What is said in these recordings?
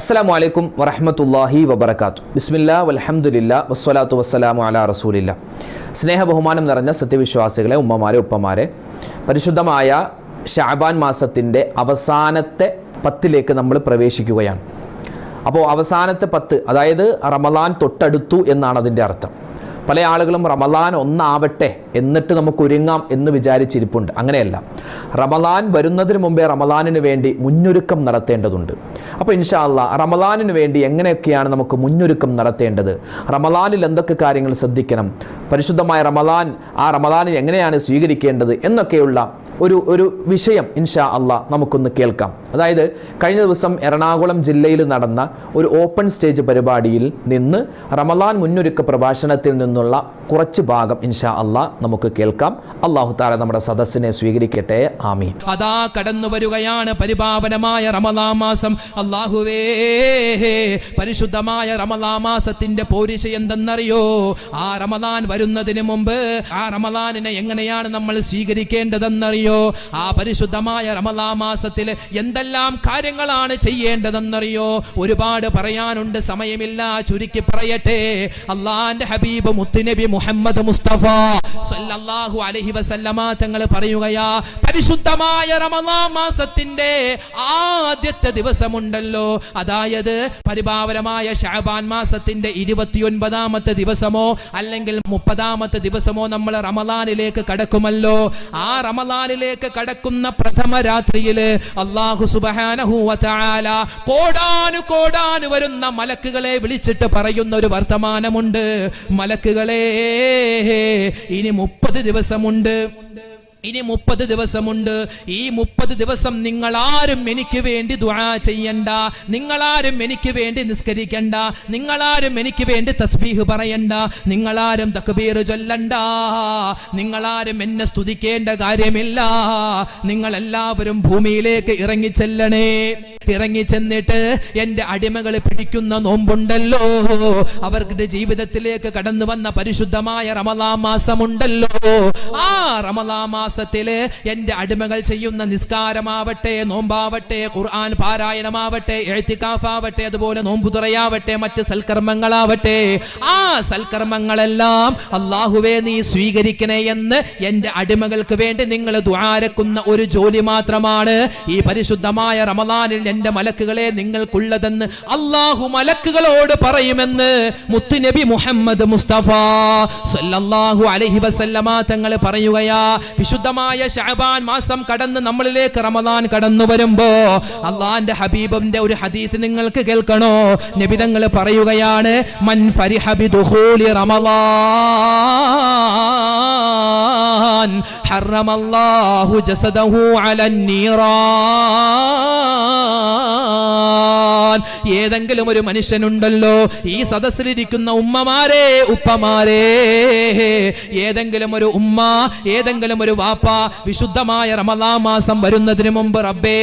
അസ്സലാമു അലൈക്കും വറഹമത്തല്ലാഹി വബർക്കാത്തു ബിസ്മില്ലാ വലഹമുല്ല വസ്സലാത്തു വസ്സലാമു അല റസൂലില്ല. സ്നേഹ ബഹുമാനം നിറഞ്ഞ സത്യവിശ്വാസികളെ ഉമ്മമാരെ ഉപ്പമാരെ പരിശുദ്ധമായ ഷാബാൻ മാസത്തിന്റെ അവസാനത്തെ പത്തിലേക്ക് നമ്മൾ പ്രവേശിക്കുകയാണ്. അപ്പോൾ അവസാനത്തെ പത്ത് അതായത് റമലാൻ തൊട്ടടുത്തു എന്നാണ് അതിന്റെ അർത്ഥം. പല ആളുകളും റമലാൻ ഒന്നാവട്ടെ എന്നിട്ട് നമുക്ക് ഒരുങ്ങാം എന്ന് വിചാരിച്ചിരിപ്പുണ്ട്. അങ്ങനെയല്ല. റമലാൻ വരുന്നതിന് മുമ്പേ റമലാനിന് വേണ്ടി മുന്നൊരുക്കം നടത്തേണ്ടതുണ്ട്. അപ്പോൾ ഇൻഷാല്ല റമലാനിന് വേണ്ടി എങ്ങനെയൊക്കെയാണ് നമുക്ക് മുന്നൊരുക്കം നടത്തേണ്ടത്? റമലാനിൽ എന്തൊക്കെ കാര്യങ്ങൾ ശ്രദ്ധിക്കണം? പരിശുദ്ധമായ റമലാൻ ആ റമലാനിൽ എങ്ങനെയാണ് സ്വീകരിക്കേണ്ടത് എന്നൊക്കെയുള്ള ഒരു ഒരു വിഷയം ഇൻഷാ അല്ല നമുക്കൊന്ന് കേൾക്കാം. അതായത് കഴിഞ്ഞ ദിവസം എറണാകുളം ജില്ലയിൽ നടന്ന ഒരു ഓപ്പൺ സ്റ്റേജ് പരിപാടിയിൽ നിന്ന് റമലാൻ മുന്നൊരുക്ക പ്രഭാഷണത്തിൽ നിന്നുള്ള കുറച്ച് ഭാഗം ഇൻഷാ അള്ളാ നമുക്ക് കേൾക്കാം. അള്ളാഹു താല നമ്മുടെ സദസ്സിനെ സ്വീകരിക്കട്ടെ. ആമി അതാ കടന്നു വരികയാണ് പരിപാവനമായ റമലാ മാസം. അള്ളാഹുവേ പരിശുദ്ധമായ റമലാ മാസത്തിന്റെ പോരിശ എന്തെന്നറിയോ? ആ റമലാൻ വരുന്നതിന് മുമ്പ് ആ റമലാനിനെ എങ്ങനെയാണ് നമ്മൾ സ്വീകരിക്കേണ്ടതെന്നറിയോ? ആ പരിശുദ്ധമായ റമലാ മാസത്തിൽ എന്തെല്ലാം കാര്യങ്ങളാണ് ചെയ്യേണ്ടതെന്നറിയോ? ഒരുപാട് പറയാനുണ്ട് സമയമില്ല ചുരുക്കി പറയട്ടെ. അള്ളാന്റെ ഹബീബ് മുത്തുനബി മുഹമ്മദ് മുസ്തഫ സല്ലല്ലാഹു അലൈഹി വസല്ലമ തങ്ങൾ പറയുകയാ പരിശുദ്ധമായ റമദാൻ മാസത്തിന്റെ ആദ്യത്തെ ദിവസമുണ്ടല്ലോ. അതായത് പരിഭാവരമായ ഷാബാൻ മാസത്തിന്റെ ഇരുപത്തിയൊൻപതാമത്തെ ദിവസമോ അല്ലെങ്കിൽ മുപ്പതാമത്തെ ദിവസമോ നമ്മൾ റമദാനിലേക്ക് കടക്കുമല്ലോ. ആ റമദാനിലേക്ക് കടക്കുന്ന പ്രഥമ രാത്രിയിൽ അള്ളാഹു സുബാനഹുല കോടാനു കോടാനു വരുന്ന മലക്കുകളെ വിളിച്ചിട്ട് പറയുന്ന ഒരു വർത്തമാനമുണ്ട് മലക്കുകളെ ഇനി മുപ്പത് ദിവസമുണ്ട്. ഇനി മുപ്പത് ദിവസമുണ്ട്. ഈ മുപ്പത് ദിവസം നിങ്ങൾ ആരും എനിക്ക് വേണ്ടി ദുആ ചെയ്യണ്ട. നിങ്ങളാരും എനിക്ക് വേണ്ടി നിസ്കരിക്കണ്ട. നിങ്ങളാരും എനിക്ക് വേണ്ടി തസ്ബീഹ് പറയണ്ട. നിങ്ങളാരും തക്ബീർ ചൊല്ലണ്ട. നിങ്ങളാരും എന്നെ സ്തുതിക്കേണ്ട കാര്യമില്ല. നിങ്ങൾ എല്ലാവരും ഭൂമിയിലേക്ക് ഇറങ്ങി ചെല്ലണേ. ഇറങ്ങി ചെന്നിട്ട് എന്റെ അടിമകളെ പിടിക്കുന്ന നോമ്പുണ്ടല്ലോ. അവരുടെ ജീവിതത്തിലേക്ക് കടന്നു വന്ന പരിശുദ്ധമായ റമലാ മാസമുണ്ടല്ലോ. ആ റമലാ മാസത്തിൽ എന്റെ അടിമകൾ ചെയ്യുന്ന നിസ്കാരമാവട്ടെ നോമ്പാവട്ടെ ഖുർആൻ പാരായണമാവട്ടെ എഴുത്തിക്കാഫാവട്ടെ അതുപോലെ നോമ്പുതുറയാവട്ടെ മറ്റ് സൽക്കർമ്മങ്ങളാവട്ടെ. ആ സൽക്കർമ്മങ്ങളെല്ലാം അള്ളാഹുവേ നീ സ്വീകരിക്കണേ എന്ന് എന്റെ അടിമകൾക്ക് വേണ്ടി നിങ്ങൾ ദ്വാരക്കുന്ന ഒരു ജോലി മാത്രമാണ് ഈ പരിശുദ്ധമായ റമലാനിൽ എന്റെ മലക്കുകളെ നിങ്ങൾക്കുള്ളതെന്ന് അള്ളാഹു മലക്കുകളോട് പറയുമെന്ന് മുത്തുനബി മുഹമ്മദ് മുസ്തഫ സല്ലല്ലാഹു അലൈഹി വസല്ലമ തങ്ങൾ പറയുകയാ വിശുദ്ധമായ ഷഹബാൻ മാസം കടന്ന് നമ്മളിലേക്ക് റമദാൻ കടന്നു വരുമ്പോ അള്ളാന്റെ ഹബീബിന്റെ ഒരു ഹദീസ് നിങ്ങൾക്ക് കേൾക്കണോ? നബി തങ്ങൾ പറയുകയാണ് മൻ ഫരിഹ ബിദുഖൂലി റമളാൻ ഹറമല്ലാഹു ജസദഹു അലൻ നീറാൻ ഏതെങ്കിലും ഒരു മനുഷ്യനുണ്ടല്ലോ ഈ സദസ്സിലിരിക്കുന്ന ഉമ്മമാരെ ഉപ്പമാരെ. ഏതെങ്കിലും ഒരു ഉമ്മ ഏതെങ്കിലും ഒരു വാപ്പ വിശുദ്ധമായ റമലാ മാസം വരുന്നതിന് മുമ്പ് റബ്ബേ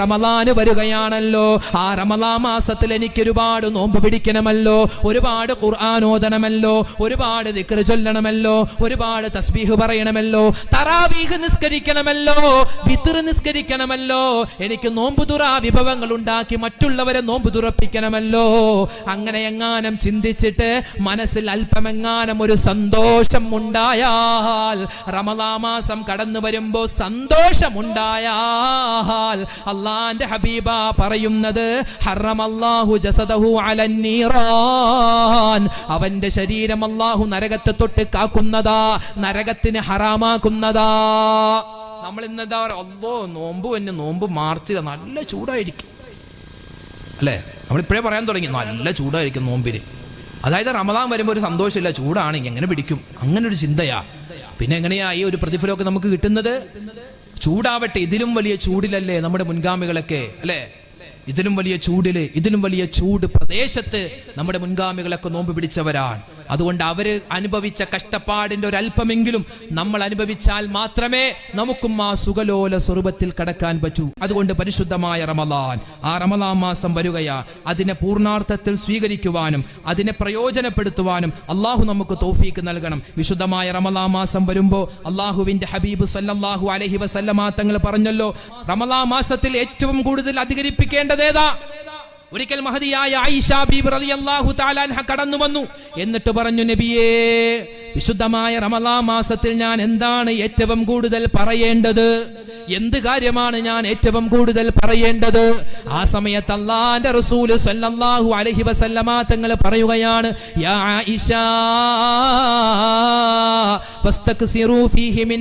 റമലാന് വരികയാണല്ലോ. ആ റമലാ മാസത്തിൽ എനിക്ക് ഒരുപാട് നോമ്പ് പിടിക്കണമല്ലോ ഒരുപാട് ഖുർആാനോദനമല്ലോ ഒരുപാട് ദിക്ർ ചൊല്ലണമല്ലോ ഒരുപാട് തസ്ബീഹ് പറയണമല്ലോ തറാവീഹ് നിസ്കരിക്കണമല്ലോ വിത്തർ നിസ്കരിക്കണമല്ലോ. എനിക്ക് നോമ്പുതുറ വിഭവങ്ങൾ ഉണ്ടാക്കി മറ്റുള്ളവരെ നോമ്പ് തുറപ്പിക്കണമല്ലോ. അങ്ങനെ എങ്ങാനും ചിന്തിച്ചിട്ട് മനസ്സിൽ അല്പമെങ്ങാനും ഒരു സന്തോഷം ഉണ്ടായാൽ റമദാമാസം കടന്നു വരുമ്പോ സന്തോഷമുണ്ടായാൽ അള്ളാന്റെ ഹബീബ പറയുന്നത് ജസദഹു അവന്റെ ശരീരം അള്ളാഹു നരകത്തെ തൊട്ട് കാക്കുന്നതാ നരകത്തിന് ഹറാമാക്കുന്നതാ. നമ്മൾ ഇന്ന് എന്താ പറയുക അല്ലോ നോമ്പ് തന്നെ നോമ്പ് മാർച്ചില നല്ല ചൂടായിരിക്കും. അല്ലേ? നമ്മളിപ്പോഴേ പറയാൻ തുടങ്ങി. നല്ല ചൂടായിരിക്കും നോമ്പിന്. അതായത് റമദാൻ വരുമ്പോൾ ഒരു സന്തോഷമില്ല. ചൂടാണ്. എങ്ങനെ പിടിക്കും? അങ്ങനെ ഒരു ചിന്തയാ. പിന്നെ എങ്ങനെയാ ഈ ഒരു പ്രതിഫലമൊക്കെ നമുക്ക് കിട്ടുന്നത്? ചൂടാവട്ടെ. ഇതിലും വലിയ ചൂടിലല്ലേ നമ്മുടെ മുൻഗാമികളൊക്കെ അല്ലേ? ഇതിലും വലിയ ചൂടിൽ ഇതിലും വലിയ ചൂട് പ്രദേശത്ത് നമ്മുടെ മുൻഗാമികളൊക്കെ നോമ്പ് പിടിച്ചവരാണ്. അതുകൊണ്ട് അവർ അനുഭവിച്ച കഷ്ടപ്പാടിന്റെ ഒരു അല്പമെങ്കിലും നമ്മൾ അനുഭവിച്ചാൽ മാത്രമേ നമുക്കും ആ സുഖലോല സ്വരൂപത്തിൽ കടക്കാൻ പറ്റൂ. അതുകൊണ്ട് പരിശുദ്ധമായ റമലാൻ ആ റമലാൻ മാസം വരികയാ. അതിനെ പൂർണാർത്ഥത്തിൽ സ്വീകരിക്കുവാനും അതിനെ പ്രയോജനപ്പെടുത്തുവാനും അള്ളാഹു നമുക്ക് തോഫീക്ക് നൽകണം. വിശുദ്ധമായ റമലാ മാസം വരുമ്പോൾ അള്ളാഹുവിന്റെ ഹബീബ് സല്ലാഹു അലഹി വസല്ലമ തങ്ങൾ പറഞ്ഞല്ലോ റമലാ മാസത്തിൽ ഏറ്റവും കൂടുതൽ അധികരിപ്പിക്കേണ്ടത് ഏതാ? ഒരിക്കൽ മഹതിയായ ആയിഷ ബീബ് റളിയല്ലാഹു കടന്നു വന്നു. എന്നിട്ട് പറഞ്ഞു നബിയേ വിശുദ്ധമായ റമലാ മാസത്തിൽ ഞാൻ എന്താണ് ഏറ്റവും കൂടുതൽ പറയേണ്ടത്? എന്ത് കാര്യമാണ് ഞാൻ ഏറ്റവും കൂടുതൽ പറയേണ്ടത്? ആ സമയത്ത് അല്ലാന്റെ റസൂൽ സല്ലല്ലാഹു അലൈഹി വസല്ലമ തങ്ങൾ പറയുകയാണ് യാ ആയിഷ ഫീഹി മിൻ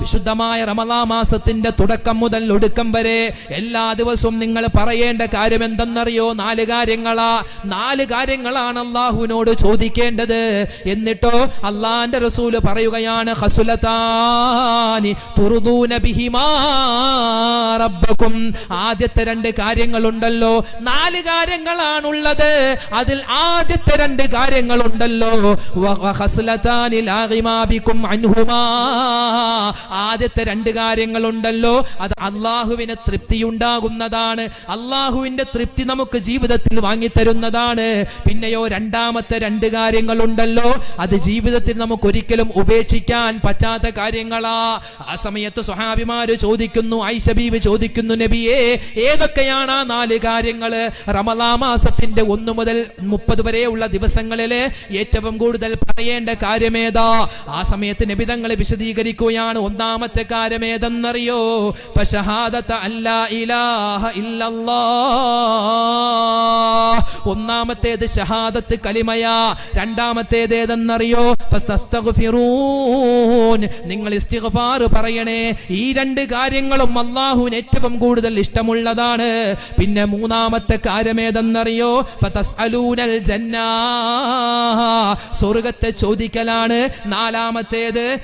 വിശുദ്ധമായ റമലാ മാസത്തിന്റെ തുടക്കം മുതൽ ഒടുക്കം വരെ എല്ലാ ദിവസവും നിങ്ങൾ പറയേണ്ട കാര്യം എന്തെന്നറിയോ നാല് കാര്യങ്ങളാ. നാല് കാര്യങ്ങളാണ് അള്ളാഹുവിനോട് ചോദിക്കേണ്ടത്. എന്നിട്ടോ അള്ളാന്റെ റസൂൽ പറയുകയാണ് റബ്ബക്കും. ആദ്യത്തെ രണ്ട് കാര്യങ്ങളുണ്ടല്ലോ. നാല് കാര്യങ്ങളാണുള്ളത്. അതിൽ ആദ്യത്തെ രണ്ട് കാര്യങ്ങളുണ്ടല്ലോ. ആദ്യത്തെ രണ്ട് കാര്യങ്ങളുണ്ടല്ലോ. അത് അള്ളാഹുവിന് തൃപ്തിയുണ്ടാകുന്നതാണ്. അള്ളാഹുവിന്റെ തൃപ്തി നമുക്ക് ജീവിതത്തിൽ വാങ്ങിത്തരുന്നതാണ്. പിന്നെയോ രണ്ടാമത്തെ രണ്ട് കാര്യങ്ങളുണ്ടല്ലോ. അത് ജീവിതത്തിൽ നമുക്ക് ഒരിക്കലും ഉപേക്ഷിക്കാൻ പറ്റാത്ത കാര്യങ്ങളാ. ആ സമയത്ത് സ്വഹാബിമാര് ചോദിക്കുന്നു ഐഷബീബ് ചോദിക്കുന്നു നബിയെ ഏതൊക്കെയാണ് ആ നാല് കാര്യങ്ങൾ? റമലാ മാസത്തിന്റെ ഒന്നു മുതൽ മുപ്പത് വരെയുള്ള ദിവസങ്ങളിൽ ഏറ്റവും കൂടുതൽ പറയേണ്ട കാര്യമേതാ? ആ സമയത്ത് നബിതങ്ങൾ വിശദീകരിക്കുകയാണ് ഒന്നാമത്തെ കാര്യം ഏതെന്നറിയോ അല്ലാ ഇലാഹ ഇല്ലല്ലാഹ്. ഒന്നാമത്തേത് ഷഹാദത്ത് കലിമയാ. രണ്ടാമത്തേത് ഏതെന്നറിയോ നിങ്ങൾ ഇസ്തിഗ്ഫാർ പറയണേ. ഈ രണ്ട് കാര്യങ്ങളും അള്ളാഹുവിന് ഏറ്റവും കൂടുതൽ ഇഷ്ടമുള്ളതാണ്. പിന്നെ മൂന്നാമത്തെ കാര്യം ഏതെന്നറിയോ സ്വർഗത്തെ ചോദിക്കലാണ്. നാലാമത്തേത്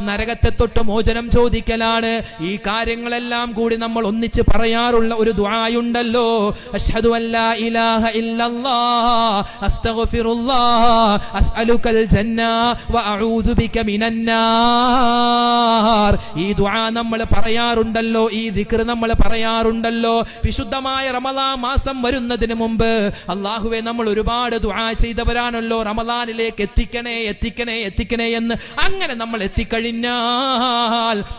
നരകത്തെ നരകത്തെ തൊട്ട് മോചനം ചോദിക്കലാണ്. ഈ കാര്യങ്ങളെല്ലാം കൂടി നമ്മൾ ഒന്നിച്ച് പറയാറുള്ള ഒരു ദുആയുണ്ടല്ലോ. അഷ്ഹദു ഇല്ലല്ലാഹ് അസ്തഗ്ഫിറുല്ലാഹ് ജന്ന ബിക മിനന്നാർ ഈ ദുആ നമ്മൾ പറയാറുണ്ടല്ലോ ഈ ദിക്ർ നമ്മൾ പറയാറുണ്ടല്ലോ. വിശുദ്ധമായ റമദാൻ മാസം വരുന്നതിന് മുമ്പ് അള്ളാഹുവെ നമ്മൾ ഒരുപാട് ദുആ ചെയ്തവരാണല്ലോ. റമദാനിലേക്ക് എത്തിക്കണേ എത്തിക്കണേ എത്തിക്കണേ എന്ന് അങ്ങനെ നമ്മൾ എത്തിക്കഴിഞ്ഞാൽ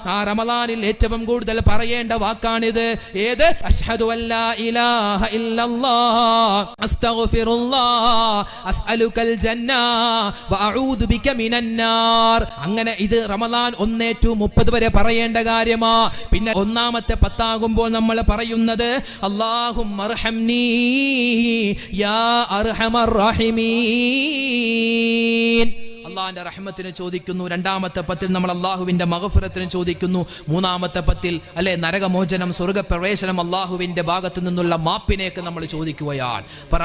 ആ റമലാനിൽ ഏറ്റവും കൂടുതൽ പറയേണ്ട വാക്കാണിത്. ഏത്? അഷ്ഹദു അല്ലാ ഇലാഹ ഇല്ലല്ലാഹ്. അസ്തഗ്ഫിറുല്ലാഹ്. അസ്അലുകൽ ജന്ന. വഅഊദു ബിക മിനന്നാർ അങ്ങനെ ഇത് റമലാൻ ഒന്നേ ടു മുപ്പത് വരെ പറയേണ്ട കാര്യമാ. പിന്നെ ഒന്നാമത്തെ പത്താകുമ്പോൾ നമ്മൾ പറയുന്നത് അല്ലാഹും യാ അർഹമർ റഹിമീൻ. അള്ളാഹിന്റെ റഹ്മത്തിന് ചോദിക്കുന്നു. രണ്ടാമത്തെ പത്തിൽ നമ്മൾ അള്ളാഹുവിന്റെ മഹഫുരത്തിന് ചോദിക്കുന്നു. മൂന്നാമത്തെ പത്തിൽ അല്ലെ നരകമോചനം സ്വർഗപ്രവേശനം അള്ളാഹുവിന്റെ ഭാഗത്തു നിന്നുള്ള മാപ്പിനേക്ക് നമ്മൾ ചോദിക്കുകയാണ്. അപ്പൊ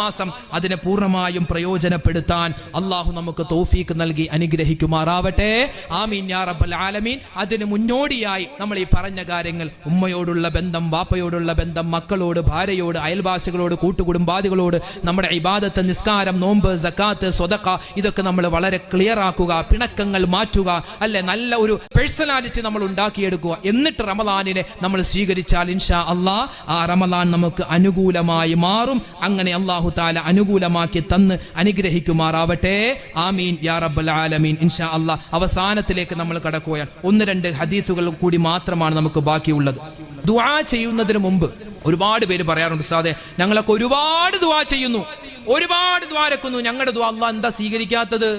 മാസം അതിനെ പൂർണമായും പ്രയോജനപ്പെടുത്താൻ അള്ളാഹു നമുക്ക് തോഫീക്ക് നൽകി അനുഗ്രഹിക്കുമാറാവട്ടെ. ആമീൻ യാ റബ്ബൽ ആലമീൻ. അതിന് മുന്നോടിയായി നമ്മൾ ഈ പറഞ്ഞ കാര്യങ്ങൾ ഉമ്മയോടുള്ള ബന്ധം വാപ്പയോടുള്ള ബന്ധം മക്കളോട് ഭാര്യയോട് അയൽവാസികളോട് കൂട്ടുകുടുംബാദികളോട് നമ്മുടെ ഇബാദത്ത് നിസ്കാരം നോമ്പ് സക്കാത്ത് സ്വതക്ക ഇതൊക്കെ നമ്മൾ വളരെ ക്ലിയർ ആക്കുക പിണക്കങ്ങൾ മാറ്റുക അല്ലെ നല്ല ഒരു പേഴ്സണാലിറ്റി നമ്മൾ ഉണ്ടാക്കിയെടുക്കുക. എന്നിട്ട് റമദാനിനെ നമ്മൾ സ്വീകരിച്ചാൽ ഇൻഷാ അള്ളാ ആ റമദാൻ നമുക്ക് അനുകൂലമായി മാറും. അങ്ങനെ അള്ളാഹു താല അനുകൂലമാക്കി തന്ന് അനുഗ്രഹിക്കുമാറാവട്ടെ. ആമീൻ യാ റബ്ബൽ ആലമീൻ. ഇൻഷാ അള്ളാ അവസാനത്തിലേക്ക് നമ്മൾ കടക്കുകയാണ്. ഒന്ന് രണ്ട് ഹദീസുകൾ കൂടി മാത്രമാണ് നമുക്ക് ബാക്കിയുള്ളത്. ദുആ ചെയ്യുന്നതിന് മുമ്പ് ഒരുപാട് പേര് പറയാറുണ്ട് സാതെ ഞങ്ങളൊക്കെ ഒരുപാട് ദുആ ചെയ്യുന്നു. ഒരുപാട് ദ്വാരക്കുന്നു ഞങ്ങളുടെ ദ്വാ അള്ളാഹ് എന്താ സ്വീകരിക്കാത്തത്?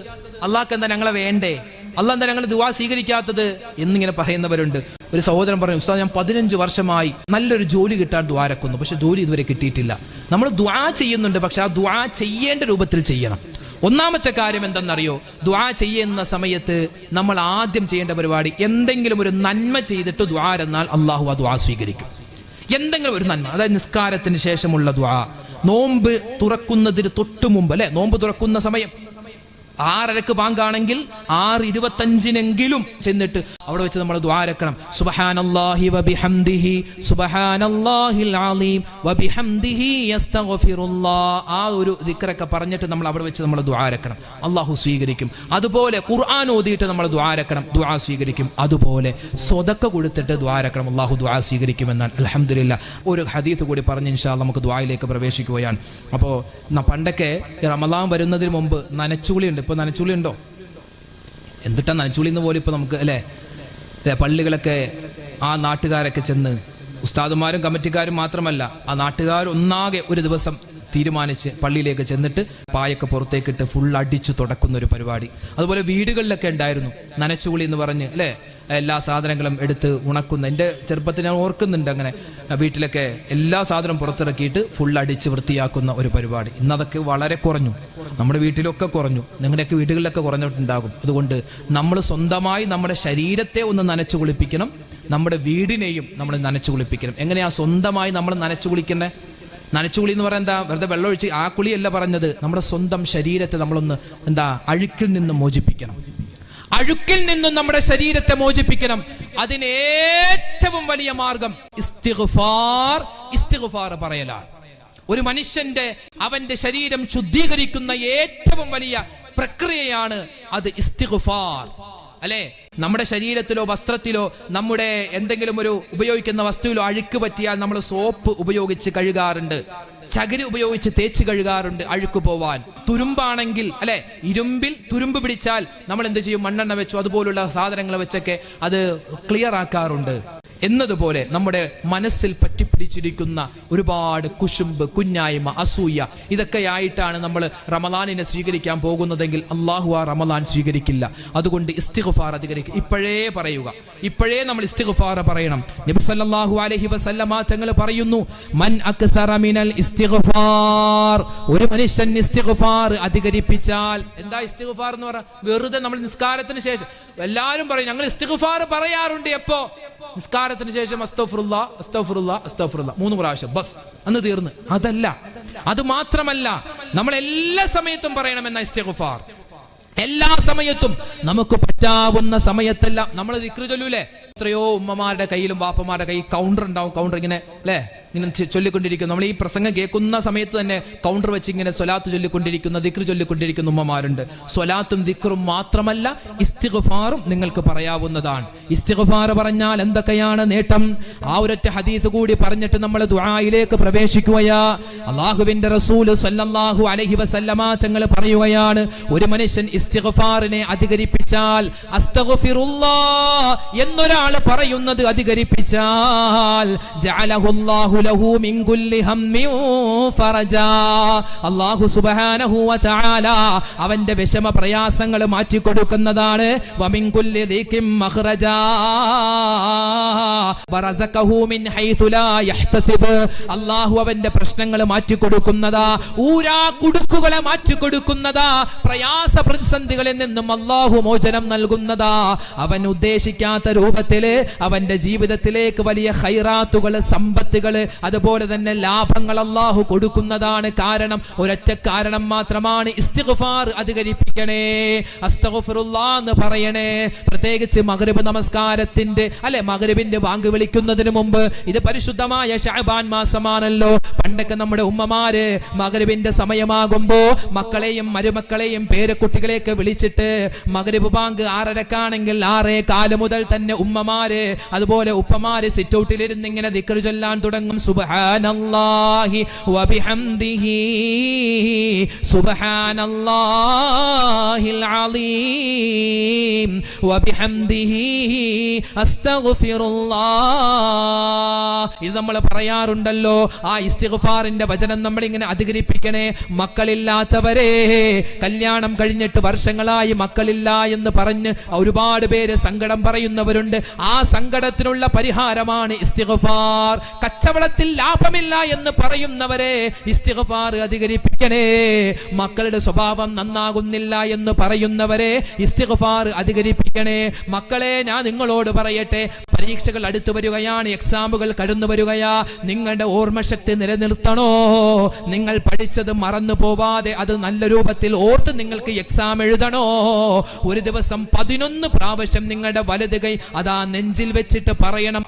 അള്ളാഹ്ക്ക് എന്താ ഞങ്ങളെ വേണ്ടേ? അള്ളാഹ് എന്താ ഞങ്ങൾ ദുവാ സ്വീകരിക്കാത്തത്? എന്നിങ്ങനെ പറയുന്നവരുണ്ട്. ഒരു സഹോദരൻ പറഞ്ഞു ഉസ്താദ് ഞാൻ പതിനഞ്ച് വർഷമായി നല്ലൊരു ജോലി കിട്ടാൻ ദ്വാരക്കുന്നു പക്ഷെ ജോലി ഇതുവരെ കിട്ടിയിട്ടില്ല. നമ്മൾ ദ്വാ ചെയ്യുന്നുണ്ട് പക്ഷെ ആ ദ്വാ ചെയ്യേണ്ട രൂപത്തിൽ ചെയ്യണം. ഒന്നാമത്തെ കാര്യം എന്തെന്നറിയോ? ദ്വാ ചെയ്യുന്ന സമയത്ത് നമ്മൾ ആദ്യം ചെയ്യേണ്ട പരിപാടി എന്തെങ്കിലും ഒരു നന്മ ചെയ്തിട്ട് ദ്വാ എന്നാൽ അള്ളാഹു ആ ദ്വാ സ്വീകരിക്കും. എന്തെങ്കിലും ഒരു നന്മ അതായത് നിസ്കാരത്തിന് ശേഷമുള്ള ദ്വാ നോമ്പ് തുറക്കുന്നതിന് തൊട്ടു മുമ്പ് അല്ലെ? നോമ്പ് തുറക്കുന്ന സമയം. ആറരക്ക് പാങ്കാണെങ്കിൽ ആറ് ഇരുപത്തഞ്ചിനെങ്കിലും ചെന്നിട്ട് അവിടെ വെച്ച് നമ്മൾ ദ്വാരക്കണം സുബഹാനല്ലാഹി വബിഹംദിഹി സുബഹാനല്ലാഹിൽ ആലീം വബിഹംദിഹി യസ്തഗ്ഫിറുല്ലാ ആ ഒരു ദിക്റൊക്കെ പറഞ്ഞിട്ട് നമ്മൾ അവിടെ വെച്ച് നമ്മൾ ദ്വാരക്കണം അള്ളാഹു സ്വീകരിക്കും. അതുപോലെ ഖുർആൻ ഓതിയിട്ട് നമ്മൾ ദ്വാരക്കണം ദ്വാ സ്വീകരിക്കും. അതുപോലെ സ്വതക്ക കൊടുത്തിട്ട് ദ്വാരക്കണം അള്ളാഹു ദ്വാ സ്വീകരിക്കുമെന്നാൽ അലഹമില്ല ഒരു ഹദീത്ത് കൂടി പറഞ്ഞ് ഇൻഷാ നമുക്ക് ദ്വായിലേക്ക് പ്രവേശിക്കുകയാണ്. അപ്പോൾ പണ്ടൊക്കെ റമലാം വരുന്നതിന് മുമ്പ് നനച്ചുളി ഉണ്ട് ഇപ്പൊ നനച്ചുള്ളി ഉണ്ടോ എന്തിട്ടാ നനച്ചുള്ളി എന്ന് പോലും ഇപ്പൊ നമുക്ക് അല്ലേ? അല്ലേ, പള്ളികളൊക്കെ ആ നാട്ടുകാരൊക്കെ ചെന്ന് ഉസ്താദുമാരും കമ്മിറ്റിക്കാരും മാത്രമല്ല ആ നാട്ടുകാരൊന്നാകെ ഒരു ദിവസം തീരുമാനിച്ച് പള്ളിയിലേക്ക് ചെന്നിട്ട് പായൊക്കെ പുറത്തേക്കിട്ട് ഫുൾ അടിച്ചു തുടക്കുന്ന ഒരു പരിപാടി. അതുപോലെ വീടുകളിലൊക്കെ ഉണ്ടായിരുന്നു. നനച്ചുകുളി എന്ന് പറഞ്ഞ് അല്ലേ? എല്ലാ സാധനങ്ങളും എടുത്ത് ഉണക്കുന്ന. എന്റെ ചെറുപ്പത്തിൽ ഞാൻ ഓർക്കുന്നുണ്ട് അങ്ങനെ. വീട്ടിലൊക്കെ എല്ലാ സാധനവും പുറത്തിറക്കിയിട്ട് ഫുൾ അടിച്ച് വൃത്തിയാക്കുന്ന ഒരു പരിപാടി. ഇന്നതൊക്കെ വളരെ കുറഞ്ഞു. നമ്മുടെ വീട്ടിലൊക്കെ കുറഞ്ഞു. നിങ്ങളുടെയൊക്കെ വീടുകളിലൊക്കെ കുറഞ്ഞിട്ടുണ്ടാകും. അതുകൊണ്ട് നമ്മൾ സ്വന്തമായി നമ്മുടെ ശരീരത്തെ ഒന്ന് നനച്ചു കുളിപ്പിക്കണം. നമ്മുടെ വീടിനെയും നമ്മൾ നനച്ചു കുളിപ്പിക്കണം. എങ്ങനെയാ സ്വന്തമായി നമ്മൾ നനച്ചു കുളിക്കണ്ടേ? നനച്ചു കുളി എന്ന് പറയാൻ എന്താ? വെറുതെ വെള്ളം ഒഴിച്ച് ആ കുളിയല്ല പറഞ്ഞത്. നമ്മുടെ സ്വന്തം ശരീരത്തെ നമ്മളൊന്ന് എന്താ അഴുക്കിൽ നിന്ന് മോചിപ്പിക്കണം. അഴുക്കിൽ നിന്നും നമ്മുടെ ശരീരത്തെ മോചിപ്പിക്കണം. അതിന് ഏറ്റവും വലിയ മാർഗം ഇസ്തിഗ്ഫാർ. ഇസ്തിഗ്ഫാർ പറയലാണ്. ഒരു മനുഷ്യന്റെ അവന്റെ ശരീരം ശുദ്ധീകരിക്കുന്ന ഏറ്റവും വലിയ പ്രക്രിയയാണ് അത് ഇസ്തിഗ്ഫാർ. അല്ലെ? നമ്മുടെ ശരീരത്തിലോ വസ്ത്രത്തിലോ നമ്മുടെ എന്തെങ്കിലും ഒരു ഉപയോഗിക്കുന്ന വസ്തുവിലോ അഴുക്ക് പറ്റിയാൽ നമ്മൾ സോപ്പ് ഉപയോഗിച്ച് കഴുകാറുണ്ട്. ചകിരി ഉപയോഗിച്ച് തേച്ച് കഴുകാറുണ്ട് അഴുക്ക് പോവാൻ. തുരുമ്പാണെങ്കിൽ അല്ലെ? ഇരുമ്പിൽ തുരുമ്പ് പിടിച്ചാൽ നമ്മൾ എന്ത് ചെയ്യും? മണ്ണെണ്ണ വെച്ചോ അതുപോലുള്ള സാധനങ്ങൾ വെച്ചൊക്കെ അത് ക്ലിയർ ആക്കാറുണ്ട്. എന്നതുപോലെ നമ്മുടെ മനസ്സിൽ പറ്റിപ്പിടിച്ചിരിക്കുന്ന ഒരുപാട് കുശുമ്പ് കുഞ്ഞായ്മ അസൂയ ഇതൊക്കെയായിട്ടാണ് നമ്മൾ റമലാനിനെ സ്വീകരിക്കാൻ പോകുന്നതെങ്കിൽ അള്ളാഹു ആ റമലാൻ സ്വീകരിക്കില്ല. അതുകൊണ്ട് ഇസ്തിഖുഫാർ അധികരിക്കും ഇപ്പോഴേ പറയുക. ഇപ്പോഴേ നമ്മൾ ഇസ്തിഖുഫാർ പറയണം. നബി സല്ലല്ലാഹു അലൈഹി വസല്ലമ തങ്ങൾ പറയുന്നു മൻ അക്സറ മിനൽ ഇസ്തിഗ്ഫാർ. ഒരു മനുഷ്യൻ ഇസ്തിഗ്ഫാർ അധികരിപ്പിച്ചാൽ എന്താ ഇസ്തിഗ്ഫാർ എന്ന് പറ? വെറുതെ നമ്മൾ നിസ്കാരത്തിന് ശേഷം എല്ലാവരും പറയും ഞങ്ങൾ ഇസ്തിഗ്ഫാർ പറയാറുണ്ട് എപ്പോ? നിസ്കാരത്തിന് ശേഷം അസ്തഫുറുല്ല അസ്തഫുറുല്ല അസ്തഫുറുല്ല മൂന്ന് പ്രാവശ്യം ബസ് അന്ന് തീർന്ന്. അതല്ല അത് മാത്രമല്ല നമ്മൾ എല്ലാ സമയത്തും പറയണമെന്ന ഇസ്തിഗ്ഫാർ. എല്ലാ സമയത്തും നമുക്ക് പറ്റാവുന്ന സമയത്തെല്ലാം. നമ്മൾ ദിക്റ് ചൊല്ലൂലേ? എത്രയോ ഉമ്മമാരുടെ കയ്യിലും ബാപ്പമാരുടെ കയ്യിൽ കൗണ്ടർ ഉണ്ടാവും കൗണ്ടർ ഇങ്ങനെ അല്ലേ? ഇങ്ങനെ ചൊല്ലിക്കൊണ്ടിരിക്കുന്നു. നമ്മൾ ഈ പ്രസംഗം കേൾക്കുന്ന സമയത്ത് തന്നെ കൗണ്ടർ വെച്ച് ഇങ്ങനെ സ്വലാത്ത് ചൊല്ലിക്കൊണ്ടിരിക്കുന്ന ദിക്ർ ചൊല്ലിക്കൊണ്ടിരിക്കുന്ന ഉമ്മമാരുണ്ട്. സ്വലാത്തും ദിക്റും മാത്രമല്ല ഇസ്തിഗ്ഫാറും നിങ്ങൾക്ക് പറയാവുന്നതാണ്. ഇസ്തിഗ്ഫാർ പറഞ്ഞാൽ എന്തൊക്കെയാണ് നേട്ടം? ആ ഒരൊറ്റ ഹദീസ് കൂടി പറഞ്ഞിട്ട് നമ്മൾ ദുആയിലേക്ക് പ്രവേശിക്കുകയാ. അള്ളാഹുവിന്റെ റസൂൽ സല്ലല്ലാഹു അലൈഹി വസല്ലമ തങ്ങൾ പറയുകയാണ് ഒരു മനുഷ്യൻ ഇസ്തിഗ്ഫാറിനെ അധികരിപ്പിച്ചാൽ അസ്തഗ്ഫിറുല്ലാ എന്നൊരാൾ പറയുന്നത് അധികരിപ്പിച്ചാൽ ജഅലഹുല്ലാഹു ലഹു മിൻ കുല്ലി അല്ലാഹു സുബ്ഹാനഹു വ അവന്റെ വിഷമ പ്രയാസങ്ങൾ മാറ്റി കൊടുക്കുന്നതാണ്. വമിൻ കുല്ലി മിൻ ഹൈതു ലാ അല്ലാഹു അവന്റെ പ്രശ്നങ്ങൾ മാറ്റി കൊടുക്കുന്നതാ. ഊരാ കുടുക്കുകളെ മാറ്റി കൊടുക്കുന്നതാ. പ്രയാസ പ്രതിസന്ധികളിൽ നിന്നും അല്ലാഹു മോചനം നൽകുന്നതാ. അവൻ ഉദ്ദേശിക്കാത്ത രൂപത്തിൽ അവന്റെ ജീവിതത്തിലേക്ക് വലിയ ഹൈറാത്തുകൾ സമ്പത്തുകൾ അതുപോലെ തന്നെ ലാഭങ്ങൾ അള്ളാഹു കൊടുക്കുന്നതാണ് കാരണം. ഒരൊറ്റ കാരണം മാത്രമാണ് ഇസ്തിഗ്ഫാർ അധികരിപ്പിക്കണേ. അസ്തഗ്ഫിറുല്ലാ എന്ന് പറയണേ. പ്രത്യേകിച്ച് മഗ്രിബ് നമസ്കാരത്തിന്റെ അല്ലെ മഗ്രിബിന്റെ വാങ്ക് വിളിക്കുന്നതിന് മുമ്പ് ഇത് പരിശുദ്ധമായ ഷഅബാൻ മാസമാണല്ലോ. പണ്ടൊക്കെ നമ്മുടെ ഉമ്മമാര് മഗ്രിബിന്റെ സമയമാകുമ്പോ മക്കളെയും മരുമക്കളെയും പേരക്കുട്ടികളെയൊക്കെ വിളിച്ചിട്ട് മഗ്രിബ് ബാങ്ക് ആറരക്കാണെങ്കിൽ ആറേ കാൽ മുതൽ തന്നെ ഉമ്മമാര് അതുപോലെ ഉപ്പമാര് സിറ്റ് ഔട്ടിലിരുന്ന് ഇങ്ങനെ ദിക്ർ ചൊല്ലാൻ തുടങ്ങും. സുബ്ഹാനല്ലാഹി വബിഹംദിഹി സുബ്ഹാനല്ലാഹിൽ അലീം വബിഹംദിഹി അസ്തഗ്ഫിറുല്ലാഹ് ഇത് നമ്മൾ പറയാറുണ്ടല്ലോ ആ ഇസ്തിഗ്ഫാറിന്റെ വചനം നമ്മൾ ഇങ്ങനെ അധികരിപ്പിക്കണേ മക്കളില്ലാത്തവരെ കല്യാണം കഴിഞ്ഞിട്ട് വർഷങ്ങളായി മക്കളില്ല എന്ന് പറഞ്ഞ് ഒരുപാട് പേര് സങ്കടം പറയുന്നവരുണ്ട് ആ സങ്കടത്തിനുള്ള പരിഹാരമാണ് ഇസ്തിഗ്ഫാർ. കച്ചവടത്തിൽ ലാഭമില്ല എന്ന് പറയുന്നവരെ ഇസ്തിഗ്ഫാർ അധികരിപ്പിക്കണേ. മക്കളുടെ സ്വഭാവം നന്നാകുന്നില്ല എന്ന് പറയുന്നവരെ ഇസ്തിഗ്ഫാർ അധികരിപ്പിക്കണേ. മക്കളെ ഞാൻ നിങ്ങളോട് പറയട്ടെ. പരീക്ഷകൾ അടുത്തു വരികയാണ് എക്സാമുകൾ കടന്നു വരികയാ. നിങ്ങളുടെ ഓർമ്മശക്തി നിലനിർത്തണോ? നിങ്ങൾ പഠിച്ചത് മറന്നു പോവാതെ അത് നല്ല രൂപത്തിൽ ഓർത്ത് നിങ്ങൾക്ക് എക്സാം എഴുതണോ? ഒരു ദിവസം പതിനൊന്ന് പ്രാവശ്യം നിങ്ങളുടെ വലത് കൈ അതാ നെഞ്ചിൽ വെച്ചിട്ട് പറയണം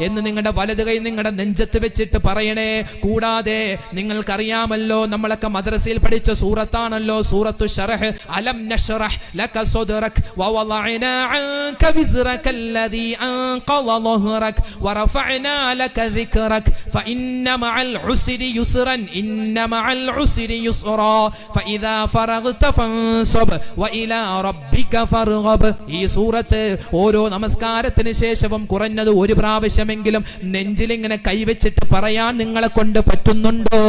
എന്ന് നിങ്ങളുടെ വലത് കൈ നിങ്ങളുടെ നെഞ്ചത്ത് വെച്ചിട്ട് പറയണേ. കൂടാതെ നിങ്ങൾക്കറിയാമല്ലോ ആണല്ലോ. നമ്മളൊക്കെ മദ്രസയിൽ പഠിച്ച സൂറത്താണല്ലോ. സൂറത്തു ഷറഹ് അലം നഷ്റഹ് ലക സദ്റക് വവളഅന അൻക വിസ്റക അല്ലദി അൻഖള ളുഹ്റക് വറഫഅന ലക ദിക്റക്. ഫഇന്ന മഅൽ ഉസ്രി യുസ്റൻ. ഇന്ന മഅൽ ഉസ്രി യുസ്റ. ഫഇദാ ഫറഗ്ത ഫൻസബ്. വഇലാ റബ്ബിക ഫർഗബ്. ഈ സൂറത്ത് ഓരോ നമസ്കാരത്തിനു ശേഷവും കുറഞ്ഞത് ഒരു പ്രാവശ്യമെങ്കിലും നെഞ്ചിലിങ്ങനെ കൈവച്ചിട്ട് പറയാൻ നിങ്ങളെ കൊണ്ട് പറ്റുന്നുണ്ടോ?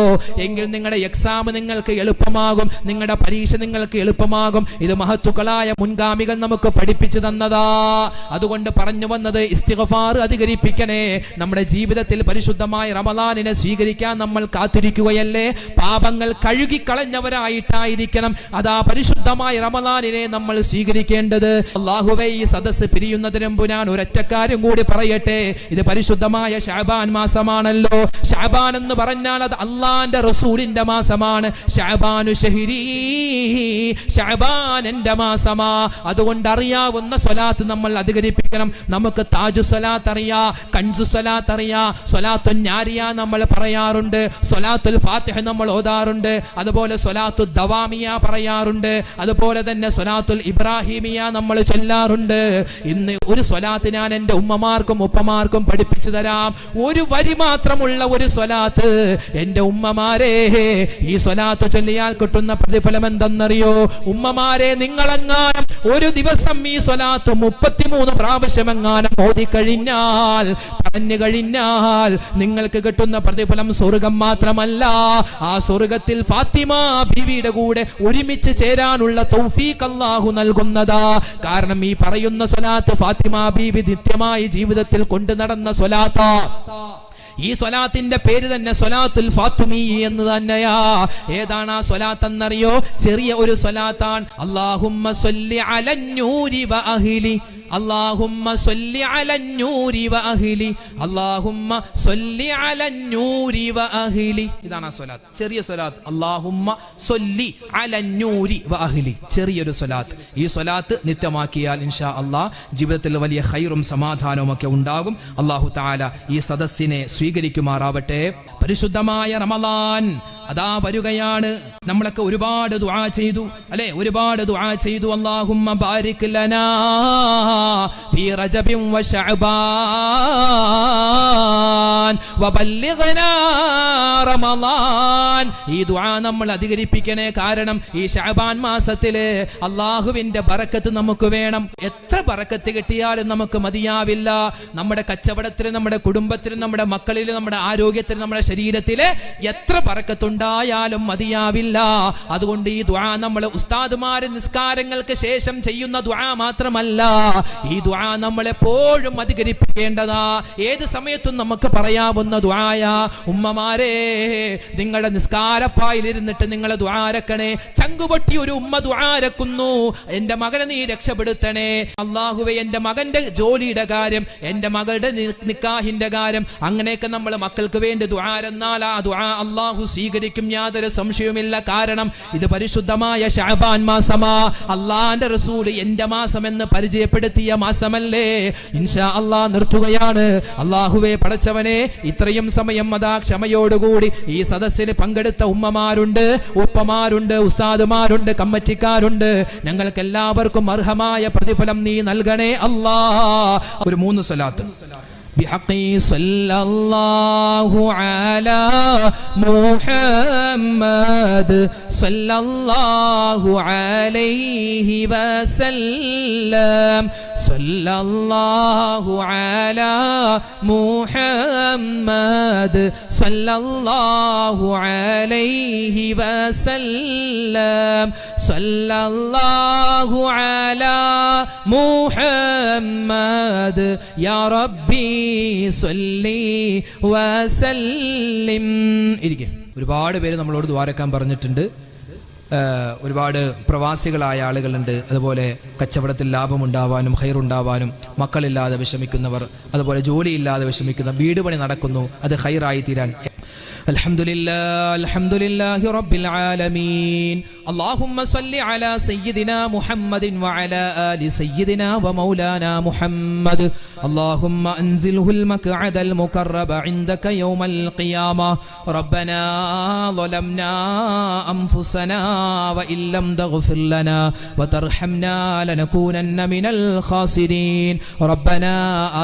എങ്കിൽ നിങ്ങൾ നിങ്ങളുടെ എക്സാം നിങ്ങൾക്ക് എളുപ്പമാകും. നിങ്ങളുടെ പരീക്ഷ നിങ്ങൾക്ക് എളുപ്പമാകും. ഇത് മഹത്തുക്കളായ മുൻഗാമികൾ നമുക്ക് പഠിപ്പിച്ചു തന്നതാ. അതുകൊണ്ട് പറഞ്ഞു വന്നത് ഇസ്തിഗഫാർ അധികരിപ്പിക്കണേ. നമ്മുടെ ജീവിതത്തിൽ പരിശുദ്ധമായ റമദാനിനെ സ്വീകരിക്കാൻ നമ്മൾ കാത്തിരിക്കുകയല്ലേ? പാപങ്ങൾ കഴുകിക്കളഞ്ഞവരായിട്ടായിരിക്കണം. അതാ പരിശുദ്ധമായ റമദാനിനെ നമ്മൾ സ്വീകരിക്കേണ്ടത്. അള്ളാഹുവെ ഈ സദസ്സ് പിരിയുന്നതിന് മുമ്പ് ഞാൻ ഒരൊറ്റക്കാരും കൂടി പറയട്ടെ. ഇത് പരിശുദ്ധമായ ഷാബാൻ മാസമാണല്ലോ. ഷാബാൻ എന്ന് പറഞ്ഞാൽ അത് അള്ളാന്റെ റസൂലിന്റെ മാസമാണ്. ഷാബാനു ഷഹിരി. ഷാബാൻ എന്റെ മാസമാ. അതുകൊണ്ട് അറിയാവുന്ന സ്വലാത്ത് നമ്മൾ അധികരിപ്പിക്കണം. നമുക്ക് താജു സ്വലാത്ത് അറിയാ കൻസു സ്വലാത്ത് അറിയാ. സ്വലാത്തു ഞാരിയ നമ്മൾ പറയാറുണ്ട്. സ്വലാത്തുൽ ഫാത്തിഹ നമ്മൾ ഓതാറുണ്ട്. അതുപോലെ സ്വലാത്തു ദവാമിയ പറയാറുണ്ട്. അതുപോലെ തന്നെ സ്വലാത്തുൽ ഇബ്രാഹിമിയ നമ്മൾ ചൊല്ലാറുണ്ട്. ഇന്ന് ഒരു സ്വലാത്ത് ഞാൻ എന്റെ ഉമ്മമാർക്കും ഉപ്പമാർക്കും പഠിപ്പിച്ചു തരാം. ഒരു വരി മാത്രമുള്ള ഒരു സ്വലാത്ത് എന്റെ ഉമ്മമാരെ ഈ സ്വലാത്ത് ചൊല്ലിയാൽ കിട്ടുന്ന പ്രതിഫലം എന്തെന്നറിയോ ഉമ്മമാരെ നിങ്ങളെങ്ങാനും ഒരു ദിവസം ഈ സ്വലാത്ത് മുപ്പത്തിമൂന്ന് പ്രാവശ്യമെങ്ങാനും ഓതി കഴിഞ്ഞാൽ പറഞ്ഞു കഴിഞ്ഞാൽ നിങ്ങൾക്ക് കിട്ടുന്ന പ്രതിഫലം സ്വർഗം മാത്രമല്ല. ആ സ്വർഗത്തിൽ ഫാത്തിമ ബിവിയുടെ കൂടെ ഒരുമിച്ച് ചേരാനുള്ള തൗഫീഖ് അള്ളാഹു നൽകുന്നതാ. കാരണം ഈ പറയുന്ന സ്വലാത്ത് ഫാത്തിമ ബിവി നിത്യമായി ജീവിതത്തിൽ കൊണ്ടു നടന്ന സ്വലാത്താ. ഈ സ്വലാത്തിന്റെ പേര് തന്നെ സ്വലാത്തുൽ ഫാത്തുമി എന്ന് തന്നെയാ. ഏതാണ് ആ സ്വലാത്ത് എന്നറിയോ ചെറിയ ഒരു സ്വലാത്താണ്. സ്വല്ലി അലന്നൂരി വ അഹ്ലി. അല്ലാഹുമ്മ സൊല്ലി അലഞ്ഞൂരി വ അഹ്ലി. അല്ലാഹുമ്മ സ്വല്ലി അലന്നൂരി വ അഹ്ലി. ഇതാണ് ആ സ്വലാത്ത്. ചെറിയ സ്വലാത്ത്. അല്ലാഹുമ്മ സൊല്ലി അലഞ്ഞൂരി വ അഹ്ലി. ചെറിയൊരു സ്വലാത്ത്. ഈ സ്വലാത്ത് നിത്യമാക്കിയാൽ ഇൻഷാ അള്ളാഹ് ജീവിതത്തിൽ വലിയ ഹൈറും സമാധാനവും ഒക്കെ ഉണ്ടാകും. അല്ലാഹു തആല ഈ സദസ്സിനെ സ്വീകരിക്കുമാറാവട്ടെ. പരിശുദ്ധമായ റമദാൻ അതാ വരികയാണ്. നമ്മളൊക്കെ ഒരുപാട് ദുആ ചെയ്തു. അല്ലെ? ഒരുപാട് ദുആ ചെയ്തു. അല്ലാഹുമ്മ ബാരിക് ലനാ. ഫീ റജബിൻ വ وبلغنا റമളാൻ. ഈ ദുആ നമ്മൾ അധികരിപ്പിക്കണേ കാരണം ഈ ഷഅബാൻ മാസത്തിൽ അള്ളാഹുവിന്റെ ബറക്കത്ത് നമുക്ക് വേണം. എത്ര ബറക്കത്ത് കിട്ടിയാലും നമുക്ക് മതിയാവില്ല. നമ്മുടെ കച്ചവടത്തിന് നമ്മുടെ കുടുംബത്തിന് നമ്മുടെ മക്കളിൽ നമ്മുടെ ആരോഗ്യത്തിന് നമ്മുടെ ശരീരത്തിൽ എത്ര ബറക്കത്തുണ്ടായാലും മതിയാവില്ല. അതുകൊണ്ട് ഈ ദുആ നമ്മൾ ഉസ്താദുമാര് നിസ്കാരങ്ങൾക്ക് ശേഷം ചെയ്യുന്ന ദുആ മാത്രമല്ല. ഈ ദുആ നമ്മൾ എപ്പോഴും അധികരിപ്പിക്കേണ്ടതാ ഏത് സമയത്തും നമുക്ക് പറയാവുന്ന ദുആയ ഉമ്മമാരെ നിങ്ങളുടെ നിസ്കാരപ്പായിലിരുന്നിട്ട് നിങ്ങൾ ദ്വാരക്കണേ ചങ്കുപൊട്ടി ഒരു ഉമ്മ ദ്വാരക്കുന്നു എന്റെ മകനെ നീ രക്ഷപ്പെടുത്തണേ. അള്ളാഹുവെ എന്റെ മകന്റെ ജോലിയുടെ കാര്യം എന്റെ മകളുടെ നിക്കാഹിന്റെ കാര്യം അങ്ങനെയൊക്കെ നമ്മൾ മക്കൾക്ക് വേണ്ടി ദ്വാരെന്നാൽ ആ ദ്വാ അള്ളാഹു സ്വീകരിക്കും. യാതൊരു സംശയവുമില്ല. കാരണം ഇത് പരിശുദ്ധമായ ഷാബാൻ മാസമാ. അള്ളാന്റെ റസൂൽ എന്റെ മാസം എന്ന് പരിചയപ്പെടുത്തിയ മാസമല്ലേ. ഇൻഷാ അള്ളാ നിർത്തുകയാണ് അള്ളാഹുവെ പടച്ചവനെ ഇത്രയും സമയം അതാ ക്ഷമയോടുകൂടി ഈ സദസ്സിൽ പങ്കെടുത്ത ഉമ്മമാരുണ്ട് ഉപ്പമാരുണ്ട് ഉസ്താദുമാരുണ്ട് കമ്മറ്റിക്കാരുണ്ട് ഞങ്ങൾക്ക് എല്ലാവർക്കും അർഹമായ പ്രതിഫലം നീ നൽകണേ അല്ലാ ഒരു മൂന്ന് സ്വലാത്ത് بحق صلى الله على محمد صلى الله عليه وسلم സല്ലല്ലാഹു അലാ മുഹമ്മദ് സല്ലല്ലാഹു അലൈഹി വസല്ലം. സല്ലല്ലാഹു അലാ മുഹമ്മദ്. യാ റബ്ബി സല്ലി വസല്ലിം. ഇരിക്കും. ഒരുപാട് പേര് നമ്മളോട് ദ്വാരക്കാൻ പറഞ്ഞിട്ടുണ്ട്. ഒരുപാട് പ്രവാസികളായ ആളുകളുണ്ട് അതുപോലെ കച്ചവടത്തിൽ ലാഭമുണ്ടാവാനും ഹൈറുണ്ടാവാനും മക്കളില്ലാതെ വിഷമിക്കുന്നവർ അതുപോലെ ജോലിയില്ലാതെ വിഷമിക്കുന്ന വീട് പണി നടക്കുന്നു അത് ഹൈറായി തീരാൻ الحمد لله الحمد لله رب العالمين اللهم صل على سيدنا محمد وعلى آل سيدنا ومولانا محمد اللهم أنزله المقعد المكرب عندك يوم القيامة ربنا ظلمنا أنفسنا وإن لم تغفر لنا وترحمنا لنكونن من الخاسرين ربنا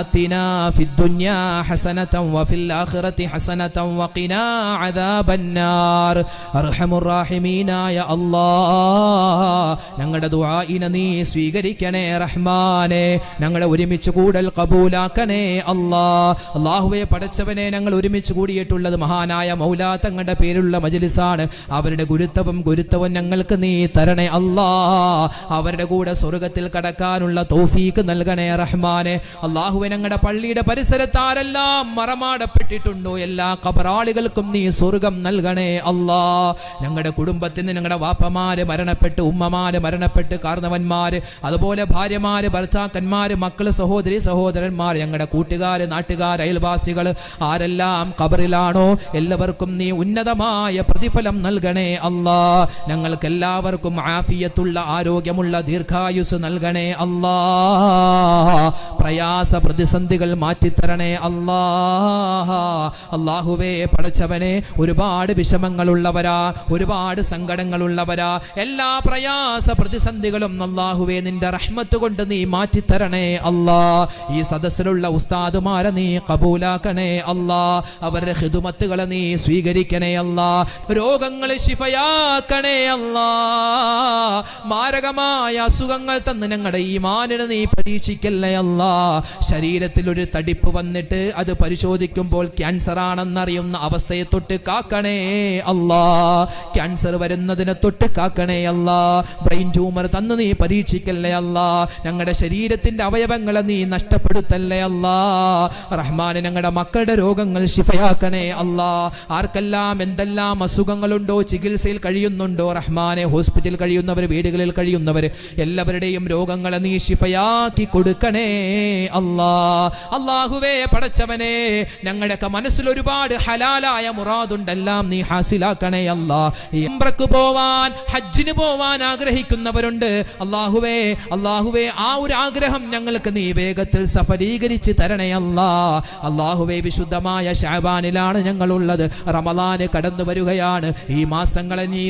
آتنا في الدنيا حسنة وفي الآخرة حسنة وقنا عذاب النار أرحم الراحمين يا الله ഞങ്ങളുടെ ദുആഇനെ നീ സ്വീകരിക്കണേ റഹ്മാനെ ഞങ്ങളെ ഒരുമിച്ച് കൂടൽ കബൂലാക്കണേ അല്ലാ അള്ളാഹുവെ പടച്ചവനെ ഞങ്ങൾ ഒരുമിച്ച് കൂടിയിട്ടുള്ളത് മഹാനായ മൗലാ തങ്ങളുടെ പേരുള്ള മജലിസാണ് അവരുടെ ഗുരുത്വവും ഗുരുത്വവും ഞങ്ങൾക്ക് നീ തരണേ അല്ലാ. അവരുടെ കൂടെ സ്വർഗത്തിൽ കടക്കാനുള്ള തോഫീക്ക് നൽകണേ റഹ്മാനെ. അള്ളാഹുവെ ഞങ്ങളുടെ പള്ളിയുടെ പരിസരത്താരെല്ലാം മറമാടപ്പെട്ടിട്ടുണ്ടോ? എല്ലാ കബറാളികൾക്കും നീ സ്വർഗം നൽകണേ അല്ലാ. ഞങ്ങളുടെ കുടുംബത്തിന് ഞങ്ങളുടെ വാപ്പമാര് മരണപ്പെട്ട് ഉമ്മമാര് മരണപ്പെട്ട് കാർന്നവന്മാര് അതുപോലെ ഭാര്യമാര് ഭർത്താക്കന്മാര് മക്കൾ സഹോദരി സഹോദരന്മാർ ഞങ്ങളുടെ കൂട്ടുകാര് നാട്ടുകാർ അയൽവാസികൾ ആരെല്ലാം കബറിലാണോ? എല്ലാവർക്കും നീ ഉന്നതമായ പ്രതിഫലം നൽകണേ അല്ലാ. ഞങ്ങൾക്ക് എല്ലാവർക്കും ആഫിയത്തുള്ള ആരോഗ്യമുള്ള ദീർഘായുസ് നൽകണേ അല്ലാ പ്രയാസ പ്രതിസന്ധികൾ മാറ്റിത്തരണേ അല്ലാ അള്ളാഹുവേ പടച്ചവനെ ഒരുപാട് വിഷമങ്ങളുള്ളവരാ ഒരുപാട് സങ്കടങ്ങളുള്ളവരാ. എല്ലാ പ്രയാസ പ്രതിസന്ധികളും അള്ളാഹുവേ നിന്റെ റഹ്മത്ത് കൊണ്ട് നീ മാറ്റിത്തരണേ അല്ലാ ഈ സദസ്സിലുള്ള ഉസ്താദുമാരെ നീ കബൂലാക്കണേ അല്ലാ അവരുടെ ഹിതുമത്തുകളെ നീ സ്വീകരിക്കണേ അല്ലാ രോഗങ്ങളെ ശിഫയാക്കണേ മാരകമായ അസുഖങ്ങൾ തന്ന് ഞങ്ങളുടെ ഈ മാനിനെ നീ പരീക്ഷിക്കല്ലേ അല്ലാ ശരീരത്തിൽ ഒരു തടിപ്പ് വന്നിട്ട് അത് പരിശോധിക്കുമ്പോൾ ക്യാൻസർ ആണെന്നറിയുന്ന അവസ്ഥയെ തൊട്ട് കാക്കണേ അല്ലാ ക്യാൻസർ വരുന്നതിനെ തൊട്ട് കാക്കണേ അല്ലാ ബ്രെയിൻ ട്യൂമർ തന്ന് നീ പരീക്ഷിക്കല്ലേ അല്ലാ ഞങ്ങളുടെ ശരീരത്തിന്റെ അവയവങ്ങളെ നീ നഷ്ടപ്പെടുത്തല്ലേ അല്ലാ റഹ്മാനെ ഞങ്ങളുടെ മക്കളുടെ രോഗങ്ങൾ ശിഫയാക്കണേ അല്ലാ ആർക്കെല്ലാം എന്തെല്ലാം അസുഖങ്ങളുണ്ടോ ചികിത്സയിൽ കഴിയുന്നുണ്ടോ റഹ്മാനെ ഹോസ്പിറ്റലിൽ കഴിയുന്നവർ വീടുകളിൽ കഴിയുന്നവർ എല്ലാവരുടെയും രോഗങ്ങളെ നീ ശിഫയാക്കി കൊടുക്കണേ അല്ലാ. അള്ളാഹുവേ പടച്ചവനെ ഞങ്ങളുടെയൊക്കെ മനസ്സിൽ ഒരുപാട് ഹലാലായ മുറാദുണ്ടെല്ലാം നീ ഹാസിലാക്കണേ അല്ലാ. ഇംറക്ക് പോവാൻ ഹജ്ജിന് പോവാൻ ആഗ്രഹിക്കുന്നവരുണ്ട്. അള്ളാഹുവേ അള്ളാഹുവേ ആ ഒരു ആഗ്രഹം ഞങ്ങൾക്ക് നീ വേഗത്തിൽ സഫലീകരിച്ച് തരണേ അല്ലാ. അള്ളാഹുവേ വിശുദ്ധമായ ഷാബാനിലാണ് ഞങ്ങളുള്ളത്. റമലാന് കടന്നു വരികയാണ് ഈ മാസങ്ങളെ നീ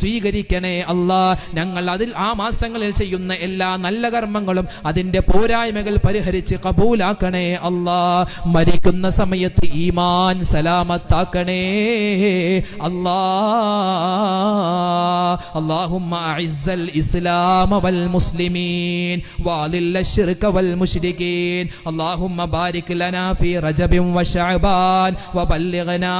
സ്വീകരിക്കണേ അല്ലാ ഞങ്ങൾ അതിൽ ആ മാസങ്ങളിൽ ചെയ്യുന്ന എല്ലാ നല്ല കർമ്മങ്ങളും അതിന്റെ പോരായ്മകൾ പരിഹരിച്ച് കബൂലാക്കണേ അല്ലാ മരിക്കുന്ന സമയത്ത് ഈമാൻ സലാമത്താക്കണേ അല്ലാ اللهم أعز الإسلام والمسلمين وأذل الشرك والمشركين اللهم بارك لنا في رجب وشعبان وبلغنا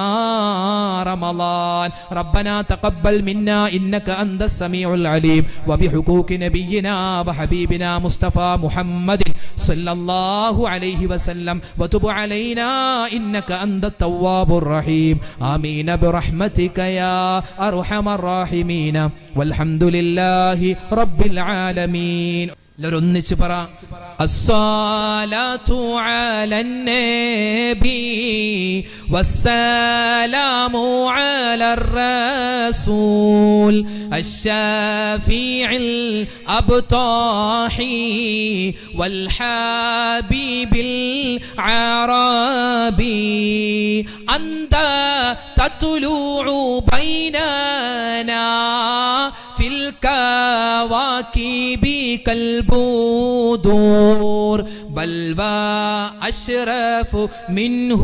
رمضان ربنا تقبل منا إنك أنت السميع العليم وبحقوق نبينا وحبيبنا مصطفى محمد صلى الله عليه وسلم وتب علينا إنك أنت التواب الرحيم آمين برحمتك يا أرحم الراحمين والحمد لله رب العالمين ലൊരൊന്നിച്ച് പറ അസ്സാലാത്തു അലന്നബി വസ്സലാമു അലർ റസൂൽ അശ്ശാഫിഇൽ അബ്താഹി വൽ ഹാബിബിൽ അറബി അന്ത തത്ലൂഉ ബൈനനാ في الكواكب كالبدور بل وأشرف منه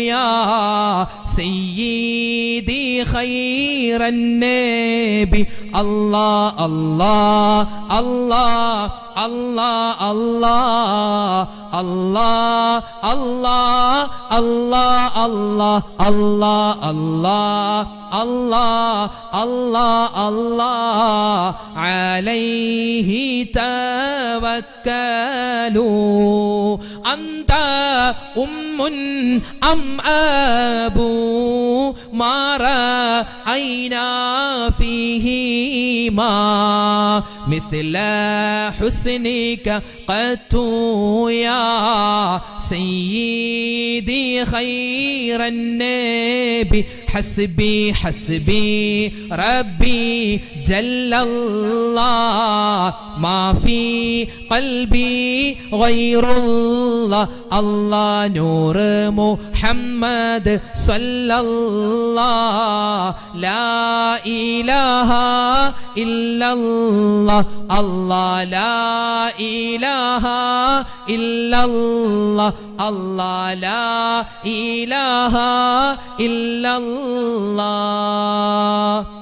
يا سيدي خير النبي الله الله الله الله الله الله الله الله الله الله الله الله الله الله عليه توكلوا أنت أم أم أبو ما رأينا فيهما مثل حسنك قد يا سيدي خير النبي حسبي حسبي ربي جل الله. ما في قلبي غير الله. الله نور محمد صلى الله. لا إله إلا الله. الله لا إله إلا الله. الله لا إله إلا الله. അല്ലാ